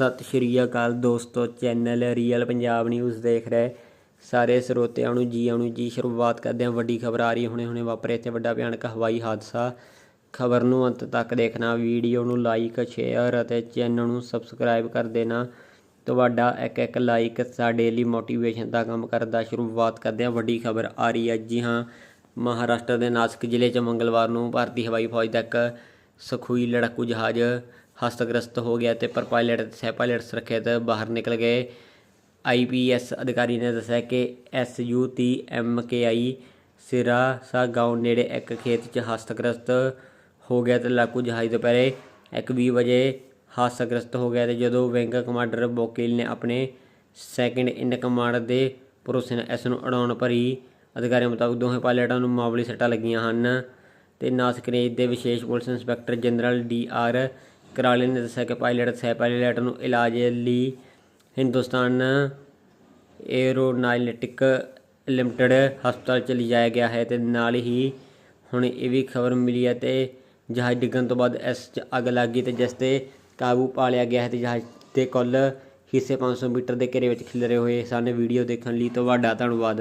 ਸਤਿ ਸ਼੍ਰੀ ਅਕਾਲ ਦੋਸਤੋ, channel real Punjab news ਦੇਖ ਰਹੇ ਸਾਰੇ ਸਰੋਤਿਆਂ ਨੂੰ ਜੀ ਆਇਆਂ ਜੀ। ਸ਼ੁਰੂਆਤ ਕਰਦੇ ਹਾਂ, ਵੱਡੀ ਖਬਰ ਆ ਰਹੀ ਹੈ ਹੁਣੇ ਹੁਣੇ ਵਾਪਰੇ ਇੱਥੇ ਵੱਡਾ ਭਿਆਨਕ ਹਵਾਈ ਹਾਦਸਾ। ਖਬਰ ਨੂੰ ਅੰਤ ਤੱਕ ਦੇਖਣਾ, ਵੀਡੀਓ ਨੂੰ ਲਾਈਕ ਸ਼ੇਅਰ ਅਤੇ ਚੈਨਲ ਨੂੰ ਸਬਸਕ੍ਰਾਈਬ ਕਰ ਦੇਣਾ। ਤੁਹਾਡਾ ਇੱਕ ਇੱਕ ਲਾਈਕ ਸਾਡੇ ਲਈ ਮੋਟੀਵੇਸ਼ਨ ਦਾ ਕੰਮ ਕਰਦਾ। ਸ਼ੁਰੂਆਤ ਕਰਦੇ ਹਾਂ, ਵੱਡੀ ਖਬਰ ਆ ਰਹੀ ਹੈ। ਜੀ ਹਾਂ, ਮਹਾਰਾਸ਼ਟਰ ਦੇ ਨਾਸਿਕ ਜ਼ਿਲ੍ਹੇ 'ਚ ਮੰਗਲਵਾਰ ਨੂੰ ਭਾਰਤੀ ਹਵਾਈ ਫੌਜ ਦਾ ਇੱਕ ਸਖੂਈ ਲੜਾਕੂ ਜਹਾਜ਼ ਹਸਤਗ੍ਰਸਤ ਹੋ ਗਿਆ ਤੇ ਪਰ ਪਾਇਲਟ ਤੇ ਸਹਿ ਪਾਇਲਟ ਸੁਰੱਖਿਅਤ ਬਾਹਰ ਨਿਕਲ ਗਏ। ਆਈਪੀਐਸ ਅਧਿਕਾਰੀ ਨੇ ਦੱਸਿਆ ਕਿ ਐਸਯੂ 30 ਐਮਕੇਆਈ ਸਿਰਾਸਾ ਗਾਉਂ ਨੇੜੇ ਇੱਕ ਖੇਤ 'ਚ ਹਸਤਗ੍ਰਸਤ ਹੋ ਗਿਆ ਤੇ ਲੜਾਕੂ ਜਹਾਜ਼ ਦੁਪਹਿਰੇ 1:20 ਵਜੇ ਹਾਦਸਾਗ੍ਰਸਤ ਹੋ ਗਿਆ ਤੇ ਜਦੋਂ ਵਿੰਗ ਕਮਾਂਡਰ ਬੋਕੇਲ ਨੇ ਆਪਣੇ ਸੈਕਿੰਡ ਇਨ ਕਮਾਂਡ ਦੇ ਭਰੋਸੇ ਨਾਲ ਇਸ ਨੂੰ ਉਡਾਉਣ ਭਰੀ, ਅਧਿਕਾਰੀਆਂ ਮੁਤਾਬਕ ਦੋਹੇ ਪਾਇਲਟਾਂ ਨੂੰ ਮਾਮੂਲੀ ਸੱਟਾਂ ਲੱਗੀਆਂ ਹਨ। ਤੇ ਨਾਸਿਕ ਰੇਂਜ ਦੇ ਵਿਸ਼ੇਸ਼ police inspector general D R Karale ਨੇ ਦੱਸਿਆ ਕਿ ਪਾਇਲਟ ਸਹਿ ਪਾਇਲਟ ਨੂੰ ਇਲਾਜ ਲਈ ਹਿੰਦੁਸਤਾਨ ਏਰੋਨਾਇਟਿਕ ਲਿਮਟਿਡ ਹਸਪਤਾਲ ਚ ਲਿਜਾਇਆ ਗਿਆ ਹੈ ਤੇ ਨਾਲ ਹੀ ਹੁਣ ਇਹ ਵੀ ਖਬਰ ਮਿਲੀ ਹੈ ਤੇ ਜਹਾਜ਼ ਡਿੱਗਣ ਤੋਂ ਬਾਅਦ ਇਸ 'ਚ ਅੱਗ ਲੱਗ ਗਈ ਤੇ ਜਿਸ ਤੇ ਕਾਬੂ ਪਾ ਲਿਆ ਗਿਆ ਹੈ ਤੇ ਜਹਾਜ਼ ਦੇ ਕੁੱਲ ਹਿੱਸੇ 500 ਮੀਟਰ ਦੇ ਘੇਰੇ ਵਿੱਚ ਖਿਲਰੇ ਹੋਏ ਸਨ। ਵੀਡੀਓ ਦੇਖਣ ਲਈ ਤੁਹਾਡਾ ਧੰਨਵਾਦ।